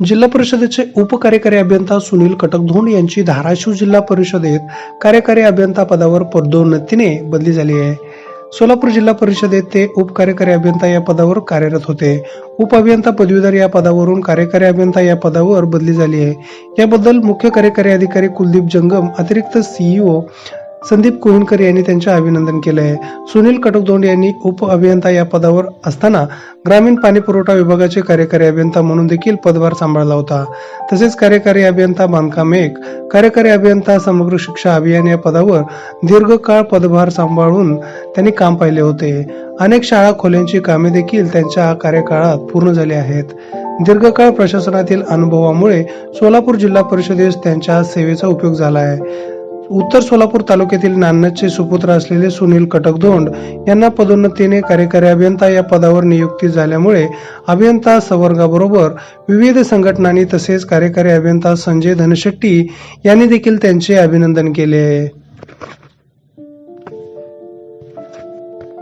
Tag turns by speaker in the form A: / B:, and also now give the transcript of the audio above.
A: जिल्हा परिषदेचे उपकार्यकारी अभियंता सुनील कटकधोंड यांची धाराशिव जिल्हा परिषदेत कार्यकारी अभियंता पदावर पदोन्नतीने बदली झाली आहे. सोलापूर जिल्हा परिषदेत ते उपकार्यकारी अभियंता या पदावर कार्यरत होते. उप अभियंता पदवीधर या पदावरून कार्यकारी अभियंता या पदावर बदली झाली आहे. याबद्दल मुख्य कार्यकारी अधिकारी कुलदीप जंगम अतिरिक्त सीईओ संदीप कोहिनकर यांनी त्यांचे अभिनंदन केले आहे सुनील कटकदोंड यांनी उप अभियंता या पदावर असताना ग्रामीण पाणी पुरवठा विभागाचे कार्यकारी अभियंता म्हणून देखील पदभार सांभाळला होता. तसेच कार्यकारी अभियंता बांधकाम एक कार्यकारी अभियंता समग्र शिक्षा अभियान या पदावर दीर्घकाळ पदभार सांभाळून त्यांनी काम पाहिले होते. अनेक शाळा खोल्यांची कामे देखील त्यांच्या कार्यकाळात पूर्ण झाली आहेत. दीर्घकाळ प्रशासनातील अनुभवामुळे सोलापूर जिल्हा परिषदेस त्यांच्या सेवेचा उपयोग झाला आहे उत्तर सोलापूर तालुक्यातील नान्नचे सुपुत्र असलेले सुनील कटकधोंड यांना पदोन्नतीने कार्यकारी अभियंता या पदावर नियुक्ती झाल्यामुळे अभियंता संवर्गाबरोबर विविध संघटनांनी तसेच कार्यकारी अभियंता संजय धनशेट्टी यांनी देखील त्यांचे अभिनंदन केले. आहे